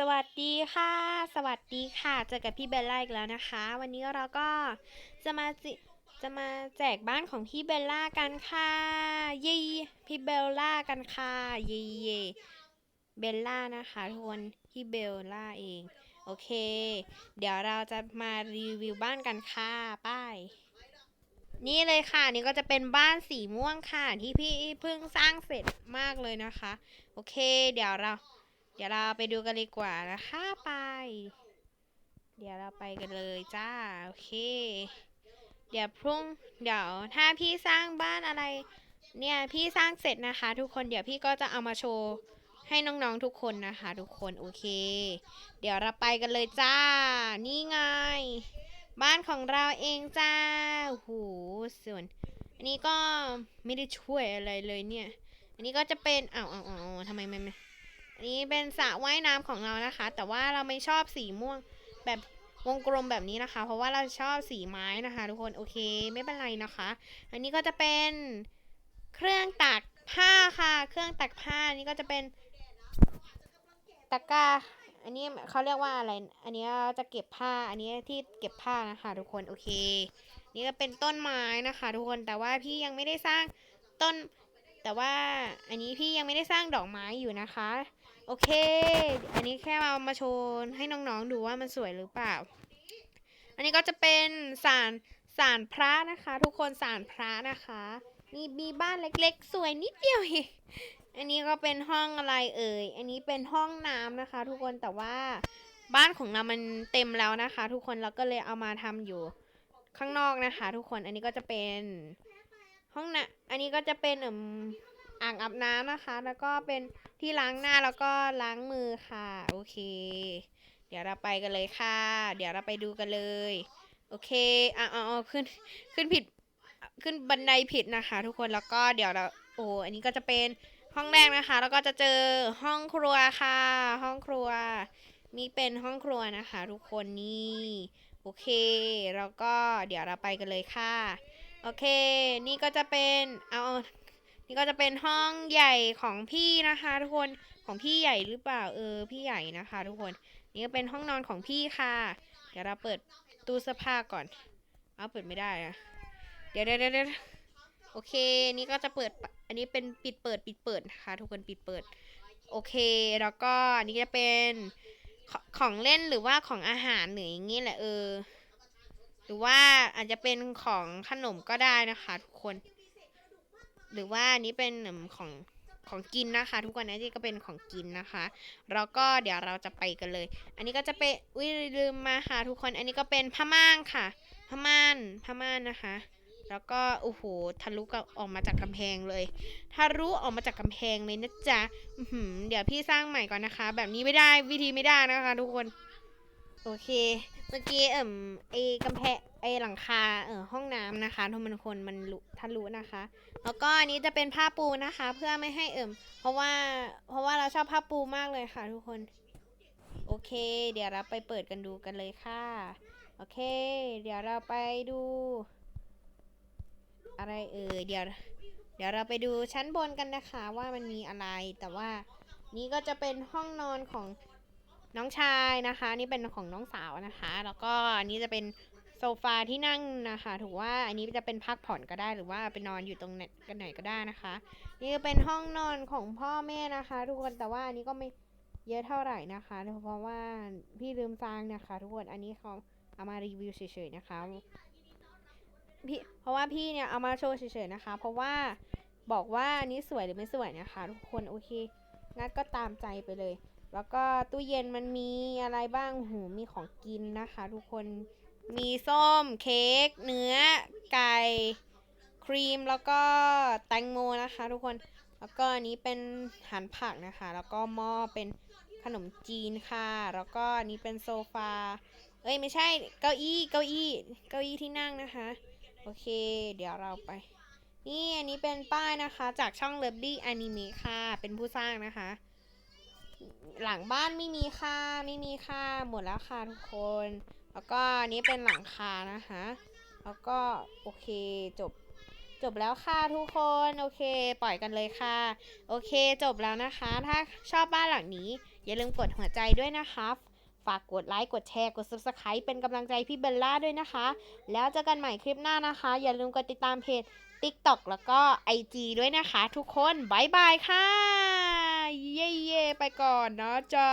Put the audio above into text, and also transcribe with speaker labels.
Speaker 1: สวัสดีค่ะ สวัสดีค่ะ เจอกับพี่เบลล่าอีกแล้วนะคะ วันนี้เราก็จะมาจะมาแจกบ้านของพี่เบลล่ากันค่ะเย่พี่เบลล่ากันค่ะเย่เย่เบลล่านะคะทุกคนพี่เบลล่าเอง โอเค เดี๋ยวเราจะมารีวิวบ้านกันค่ะป้ายนี่เลยค่ะนี่ก็จะเป็นบ้านสีม่วงค่ะที่พี่เพิ่งสร้างเสร็จมากเลยนะคะ โอเค เดี๋ยวเรา เดี๋ยวเราไปดูกันเลยกว่านะคะไป เดี๋ยวเราไปกันเลยจ้า โอเค เดี๋ยวพรุ่ง เดี๋ยวถ้าพี่สร้างบ้านอะไร เนี่ยพี่สร้างเสร็จนะคะ ทุกคนเดี๋ยวพี่ก็จะเอามาโชว์ให้น้องๆทุกคนนะคะ ทุกคนโอเค เดี๋ยวเราไปกันเลยจ้า นี่ไง บ้านของเราเองจ้าโหส่วน อันนี้ก็ไม่ได้ช่วยอะไรเลยเนี่ย อันนี้ก็จะเป็นอ้าวอ้าวอ้าวทำไมไม่ไม่ นี้เป็นสระว่ายน้ำของเรานะคะ แต่ว่าเราไม่ชอบสีม่วงแบบวงกลมแบบนี้นะคะ เพราะว่าเราชอบสีไม้นะคะ ทุกคนโอเคไม่เป็นไรนะคะ อันนี้ก็จะเป็นเครื่องตักผ้าค่ะ เครื่องตักผ้านนี้ก็จะเป็นตะกร้าอันนี้เขาเรียกว่าอะไร อันนี้จะเก็บผ้า อันนี้ที่เก็บผ้านะคะทุกคนโอเค นี่ก็เป็นต้นไม้นะคะ ทุกคนแต่ว่าพี่ยังไม่ได้สร้างต้น แต่ว่าอันนี้พี่ยังไม่ได้สร้างดอกไม้อยู่นะคะ โอเค อันนี้แค่เอามาโชว์ให้น้องๆดูว่ามันสวยหรือเปล่า อันนี้ก็จะเป็นสารสารพระนะคะ ทุกคนสารพระนะคะนี่มีบ้านเล็กๆ สวยนิดเดียวเองอันนี้ก็เป็นห้องอะไรเอ่ย อันนี้เป็นห้องน้ำนะคะ ทุกคนแต่ว่าบ้านของเรามันเต็มแล้วนะคะ ทุกคนเราก็เลยเอามาทำอยู่ข้างนอกนะคะ ทุกคนอันนี้ก็จะเป็นห้องน้ำอันนี้ก็จะเป็นเอ่ม อ่างอาบน้ำนะคะ แล้วก็เป็นที่ล้างหน้าแล้วก็ล้างมือค่ะ โอเค เดี๋ยวเราไปกันเลยค่ะ เดี๋ยวเราไปดูกันเลย โอเคอะเอาขึ้นขึ้นผิดขึ้นบันไดผิดนะคะ ทุกคนแล้วก็เดี๋ยวเราโอ้อันนี้ก็จะเป็นห้องแรกนะคะ แล้วก็จะเจอห้องครัวค่ะ ห้องครัวนี่เป็นห้องครัวนะคะ ทุกคนนี่โอเค แล้วก็เดี๋ยวเราไปกันเลยค่ะ โอเค นี่ก็จะเป็นเอา นี่ก็จะเป็นห้องใหญ่ของพี่นะคะ ทุกคนของพี่ใหญ่หรือเปล่าเออพี่ใหญ่นะคะ ทุกคน นี่ก็เป็นห้องนอนของพี่ค่ะ เดี๋ยวเราเปิดตู้เสื้อผ้าก่อน เอาเปิดไม่ได้อะเดี๋ยวเดี๋ยวเดี๋ยวโอเค นี่ก็จะเปิดอันนี้เป็นปิดเปิดปิดเปิดนะคะ ทุกคนปิดเปิด โอเค แล้วก็อันนี้จะเป็นขของเล่นหรือว่าของอาหารหรืออย่างงี้แหละเออ หรือว่าอาจจะเป็นของขนมก็ได้นะคะ ทุกคน หรือว่านี้เป็นของของกินนะคะ ทุกคนนะนี่ก็เป็นของกินนะคะ แล้วก็เดี๋ยวเราจะไปกันเลย อันนี้ก็จะเป็นอุ้ยลืมมาค่ะ ทุกคนอันนี้ก็เป็นผ้าม่านค่ะผ้าม่านผ้าม่านนะคะ แล้วก็โอ้โหทะลุก็ออกมาจากกำแพงเลยทะลุออกมาจากกำแพงเลยนะจ๊ะเดี๋ยวพี่สร้างใหม่ก่อนนะคะ แบบนี้ไม่ได้วิธีไม่ได้นะคะ ทุกคน โอเค เมื่อกี้เอ่มไอกำแพงไอหลังคาเอ่อห้องน้ำนะคะทุกมันคนมันลุทะลุนะคะ แล้วก็อันนี้จะเป็นผ้าปูนะคะ เพื่อไม่ให้เอิ่มเพราะว่าเพราะว่าเราชอบผ้าปูมากเลยค่ะ ทุกคน โอเค เดี๋ยวเราไปเปิดกันดูกันเลยค่ะ โอเค เดี๋ยวเราไปดู อะไรเอ่ยเดี๋ยวเดี๋ยวเราไปดูชั้นบนกันนะคะว่ามันมีอะไรแต่ว่านี่ก็จะเป็นห้องนอนของ น้องชายนะคะ นี่เป็นของน้องสาวนะคะ แล้วก็อันนี้จะเป็นโซฟาที่นั่งนะคะถือว่าอันนี้จะเป็นพักผ่อนก็ได้หรือว่าไปนอนอยู่ตรงไหนกันไหนก็ได้นะคะ นี่ก็เป็นห้องนอนของพ่อแม่นะคะ ทุกคนแต่ว่าอันนี้ก็ไม่เยอะเท่าไหร่นะคะ เพราะว่าพี่ลืมสร้างนะคะ ทุกคนอันนี้เขาเอามารีวิวเฉยๆนะคะพี่เพราะว่าพี่เนี่ยเอามาโชว์เฉยๆนะคะ เพราะว่าบอกว่าอันนี้สวยหรือไม่สวยนะคะ ทุกคนโอเคงั้นก็ตามใจไปเลย แล้วก็ตู้เย็นมันมีอะไรบ้างหูมีของกินนะคะ ทุกคน มีส้ม เค้ก เนื้อ ไก่ ครีม แล้วก็แตงโมนะคะ ทุกคน แล้วก็อันนี้เป็นหันผักนะคะ แล้วก็หม้อเป็นขนมจีนค่ะ แล้วก็อันนี้เป็นโซฟา เอ้ยไม่ใช่ เก้าอี้ เก้าอี้ เก้าอี้ที่นั่งนะคะ โอเค เดี๋ยวเราไป นี่อันนี้เป็นป้ายนะคะ จากช่อง l o v e l y Anime ค่ะ เป็นผู้สร้างนะคะ หลังบ้านไม่มีค่าไม่มีค่าหมดแล้วค่ะทุกคน แล้วก็นี้เป็นหลังคานะคะแล้วก็โอเคจบจบแล้วค่ะทุกคนโอเค ปล่อยกันเลยค่ะ โอเคจบแล้วนะคะ ถ้าชอบบ้านหลังนี้ อย่าลืมกดหัวใจด้วยนะคะฝากกดไลค์ กดแชร์ กด subscribe เป็นกำลังใจพี่เบลล่าด้วยนะคะ แล้วเจอกันใหม่คลิปหน้านะคะ อย่าลืมกดติดตามเพจ TikTok แล้วก็ IG ด้วยนะคะ ทุกคน บ๊ายบายค่ะ เย่ๆไปก่อนนะจ๊ะ